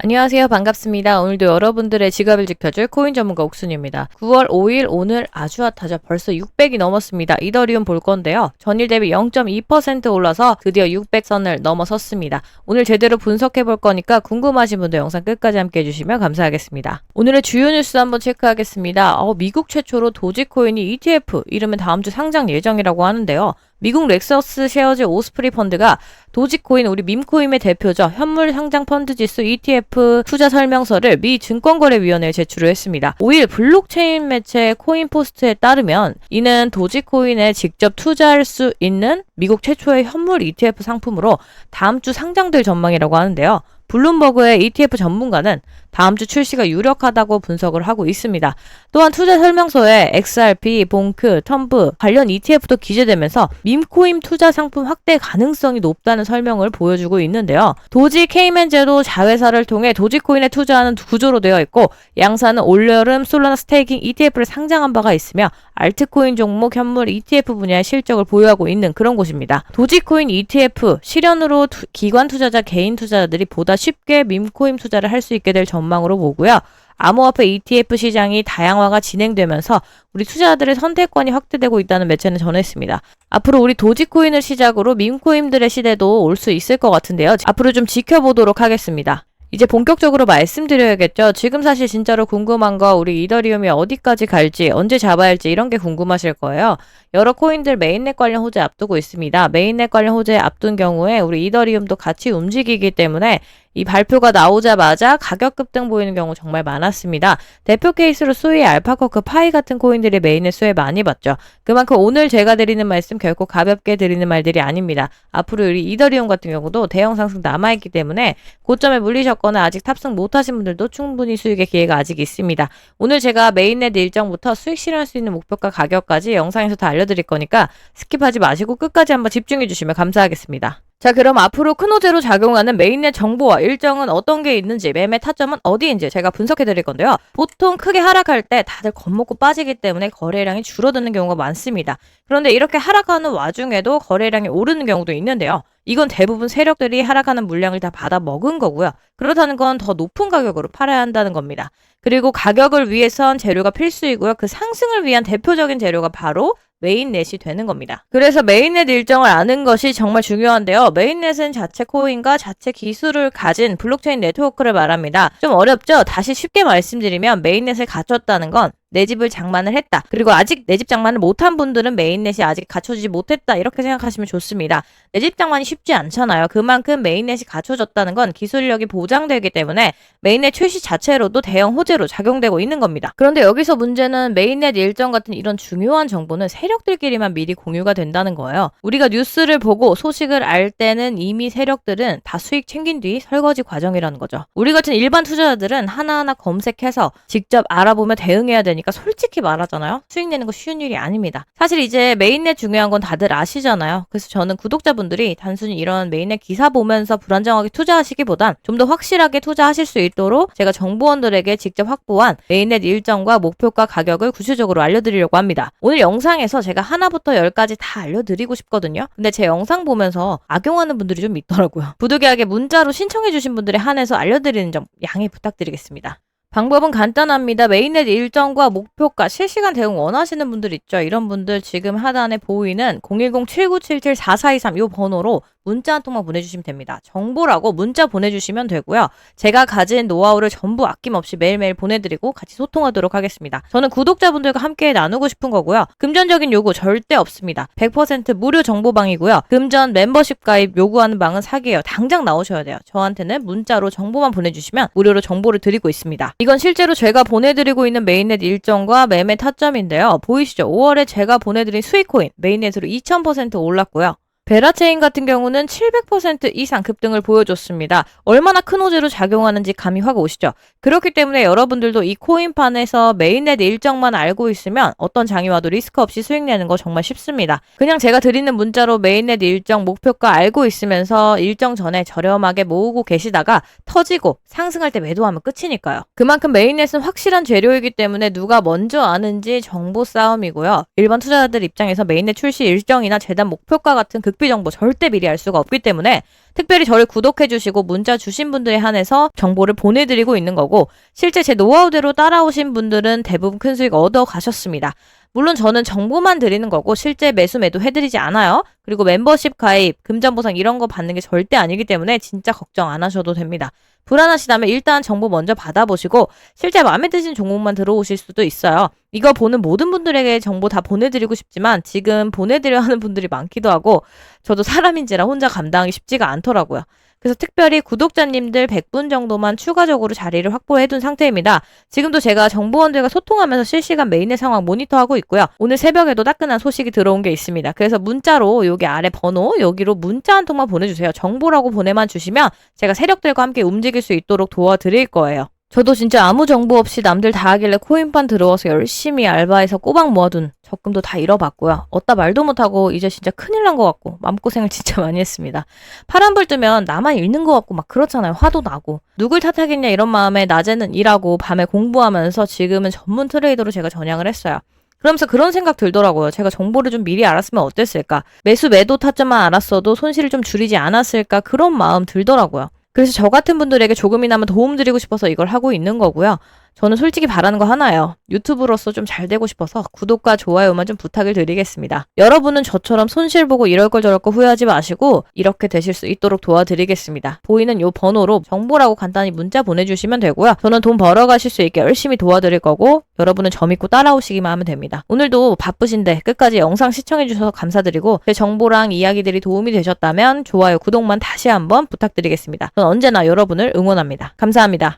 안녕하세요. 반갑습니다. 오늘도 여러분들의 지갑을 지켜줄 코인 전문가 옥순입니다. 9월 5일 오늘 아주 핫하죠. 벌써 600이 넘었습니다. 이더리움 볼 건데요. 전일 대비 0.2% 올라서 드디어 600선을 넘어섰습니다. 오늘 제대로 분석해 볼 거니까 궁금하신 분들 영상 끝까지 함께 해주시면 감사하겠습니다. 오늘의 주요 뉴스 한번 체크하겠습니다. 어, 미국 최초로 도지코인이 ETF 이름은 다음 주 상장 예정이라고 하는데요. 미국 렉서스 쉐어즈 오스프리 펀드가 도지코인 우리 밈코인의 대표죠. 현물 상장 펀드 지수 ETF 투자 설명서를 미 증권거래위원회에 제출을 했습니다. 5일 블록체인 매체 코인포스트에 따르면 이는 도지코인에 직접 투자할 수 있는 미국 최초의 현물 ETF 상품으로 다음 주 상장될 전망이라고 하는데요. 블룸버그의 ETF 전문가는 다음 주 출시가 유력하다고 분석을 하고 있습니다. 또한 투자 설명서에 XRP, 봉크, 텀브 관련 ETF도 기재되면서 밈코인 투자 상품 확대 가능성이 높다는 설명을 보여주고 있는데요. 도지 케이맨제도 자회사를 통해 도지코인에 투자하는 구조로 되어 있고 양사는 올여름 솔라나 스테이킹 ETF를 상장한 바가 있으며 알트코인 종목 현물 ETF 분야의 실적을 보유하고 있는 그런 곳입니다. 도지코인 ETF 실현으로 투- 기관 투자자, 개인 투자자들이 보다 쉽게 밈코인 투자를 할 수 있게 될 전망으로 보고요. 암호화폐 ETF 시장이 다양화가 진행되면서 우리 투자자들의 선택권이 확대되고 있다는 매체는 전했습니다. 앞으로 우리 도지코인을 시작으로 밈코인들의 시대도 올 수 있을 것 같은데요. 앞으로 좀 지켜보도록 하겠습니다. 이제 본격적으로 말씀드려야겠죠. 지금 사실 진짜로 궁금한 거 우리 이더리움이 어디까지 갈지 언제 잡아야 할지 이런 게 궁금하실 거예요. 여러 코인들 메인넷 관련 호재 앞두고 있습니다. 메인넷 관련 호재 앞둔 경우에 우리 이더리움도 같이 움직이기 때문에 이 발표가 나오자마자 가격 급등 보이는 경우 정말 많았습니다. 대표 케이스로 소위 알파커크 파이 같은 코인들이 메인의 수혜 많이 봤죠. 그만큼 오늘 제가 드리는 말씀 결코 가볍게 드리는 말들이 아닙니다. 앞으로 우리 이더리움 같은 경우도 대형 상승 남아있기 때문에 고점에 물리셨거나 아직 탑승 못하신 분들도 충분히 수익의 기회가 아직 있습니다. 오늘 제가 메인넷 일정부터 수익 실현할 수 있는 목표가 가격까지 영상에서 다 알려드릴 거니까 스킵하지 마시고 끝까지 한번 집중해 주시면 감사하겠습니다. 자, 그럼 앞으로 큰 호재로 작용하는 메인넷 정보와 일정은 어떤 게 있는지, 매매 타점은 어디인지 제가 분석해 드릴 건데요. 보통 크게 하락할 때 다들 겁먹고 빠지기 때문에 거래량이 줄어드는 경우가 많습니다. 그런데 이렇게 하락하는 와중에도 거래량이 오르는 경우도 있는데요. 이건 대부분 세력들이 하락하는 물량을 다 받아 먹은 거고요. 그렇다는 건 더 높은 가격으로 팔아야 한다는 겁니다. 그리고 가격을 위해선 재료가 필수이고요. 그 상승을 위한 대표적인 재료가 바로 메인넷이 되는 겁니다. 그래서 메인넷 일정을 아는 것이 정말 중요한데요. 메인넷은 자체 코인과 자체 기술을 가진 블록체인 네트워크를 말합니다. 좀 어렵죠? 다시 쉽게 말씀드리면 메인넷을 갖췄다는 건내 집을 장만을 했다. 그리고 아직 내 집 장만을 못한 분들은 메인넷이 아직 갖춰지지 못했다. 이렇게 생각하시면 좋습니다. 내 집 장만이 쉽지 않잖아요. 그만큼 메인넷이 갖춰졌다는 건 기술력이 보장되기 때문에 메인넷 출시 자체로도 대형 호재로 작용되고 있는 겁니다. 그런데 여기서 문제는 메인넷 일정 같은 이런 중요한 정보는 세력들끼리만 미리 공유가 된다는 거예요. 우리가 뉴스를 보고 소식을 알 때는 이미 세력들은 다 수익 챙긴 뒤 설거지 과정이라는 거죠. 우리 같은 일반 투자자들은 하나하나 검색해서 직접 알아보며 대응해야 되니까 솔직히 말하잖아요. 수익 내는 거 쉬운 일이 아닙니다. 사실 이제 메인넷 중요한 건 다들 아시잖아요. 그래서 저는 구독자분들이 단순히 이런 메인넷 기사 보면서 불안정하게 투자하시기보단 좀 더 확실하게 투자하실 수 있도록 제가 정보원들에게 직접 확보한 메인넷 일정과 목표가 가격을 구체적으로 알려드리려고 합니다. 오늘 영상에서 제가 하나부터 열까지 다 알려드리고 싶거든요. 근데 제 영상 보면서 악용하는 분들이 좀 있더라고요. 부득이하게 문자로 신청해주신 분들에 한해서 알려드리는 점 양해 부탁드리겠습니다. 방법은 간단합니다. 메인넷 일정과 목표가 실시간 대응 원하시는 분들 있죠. 이런 분들 지금 하단에 보이는 010-7977-4423이 번호로 문자 한 통만 보내주시면 됩니다. 정보라고 문자 보내주시면 되고요. 제가 가진 노하우를 전부 아낌없이 매일매일 보내드리고 같이 소통하도록 하겠습니다. 저는 구독자분들과 함께 나누고 싶은 거고요. 금전적인 요구 절대 없습니다. 100% 무료 정보방이고요. 금전 멤버십 가입 요구하는 방은 사기예요. 당장 나오셔야 돼요. 저한테는 문자로 정보만 보내주시면 무료로 정보를 드리고 있습니다. 이건 실제로 제가 보내드리고 있는 메인넷 일정과 매매 타점인데요. 보이시죠? 5월에 제가 보내드린 수익코인 메인넷으로 2000% 올랐고요. 베라체인 같은 경우는 700% 이상 급등을 보여줬습니다. 얼마나 큰 호재로 작용하는지 감이 확 오시죠? 그렇기 때문에 여러분들도 이 코인판에서 메인넷 일정만 알고 있으면 어떤 장이 와도 리스크 없이 수익 내는 거 정말 쉽습니다. 그냥 제가 드리는 문자로 메인넷 일정 목표가 알고 있으면서 일정 전에 저렴하게 모으고 계시다가 터지고 상승할 때 매도하면 끝이니까요. 그만큼 메인넷은 확실한 재료이기 때문에 누가 먼저 아는지 정보 싸움이고요. 일반 투자자들 입장에서 메인넷 출시 일정이나 재단 목표가 같은 극 극비 정보 절대 미리 알 수가 없기 때문에 특별히 저를 구독해 주시고 문자 주신 분들에 한해서 정보를 보내드리고 있는 거고 실제 제 노하우대로 따라오신 분들은 대부분 큰 수익 얻어 가셨습니다. 물론 저는 정보만 드리는 거고 실제 매수 매도 해드리지 않아요. 그리고 멤버십 가입, 금전 보상 이런 거 받는 게 절대 아니기 때문에 진짜 걱정 안 하셔도 됩니다. 불안하시다면 일단 정보 먼저 받아보시고 실제 마음에 드신 종목만 들어오실 수도 있어요. 이거 보는 모든 분들에게 정보 다 보내드리고 싶지만 지금 보내드려 하는 분들이 많기도 하고 저도 사람인지라 혼자 감당하기 쉽지가 않더라고요. 그래서 특별히 구독자님들 100분 정도만 추가적으로 자리를 확보해 둔 상태입니다. 지금도 제가 정보원들과 소통하면서 실시간 메인의 상황 모니터하고 있고요. 오늘 새벽에도 따끈한 소식이 들어온 게 있습니다. 그래서 문자로 여기 아래 번호 여기로 문자 한 통만 보내주세요. 정보라고 보내만 주시면 제가 세력들과 함께 움직일 수 있도록 도와드릴 거예요. 저도 진짜 아무 정보 없이 남들 다 하길래 코인판 들어와서 열심히 알바해서 꼬박 모아둔 적금도 다 잃어봤고요. 어따 말도 못하고 이제 진짜 큰일 난 것 같고 마음고생을 진짜 많이 했습니다. 파란불 뜨면 나만 잃는 것 같고 막 그렇잖아요. 화도 나고. 누굴 탓하겠냐 이런 마음에 낮에는 일하고 밤에 공부하면서 지금은 전문 트레이더로 제가 전향을 했어요. 그러면서 그런 생각 들더라고요. 제가 정보를 좀 미리 알았으면 어땠을까? 매수 매도 타점만 알았어도 손실을 좀 줄이지 않았을까? 그런 마음 들더라고요. 그래서 저 같은 분들에게 조금이나마 도움 드리고 싶어서 이걸 하고 있는 거고요. 저는 솔직히 바라는 거 하나예요. 유튜브로서 좀 잘 되고 싶어서 구독과 좋아요만 좀 부탁을 드리겠습니다. 여러분은 저처럼 손실 보고 이럴 걸 저럴 거 후회하지 마시고 이렇게 되실 수 있도록 도와드리겠습니다. 보이는 요 번호로 정보라고 간단히 문자 보내주시면 되고요. 저는 돈 벌어 가실 수 있게 열심히 도와드릴 거고 여러분은 저 믿고 따라오시기만 하면 됩니다. 오늘도 바쁘신데 끝까지 영상 시청해주셔서 감사드리고 제 정보랑 이야기들이 도움이 되셨다면 좋아요, 구독만 다시 한번 부탁드리겠습니다. 전 언제나 여러분을 응원합니다. 감사합니다.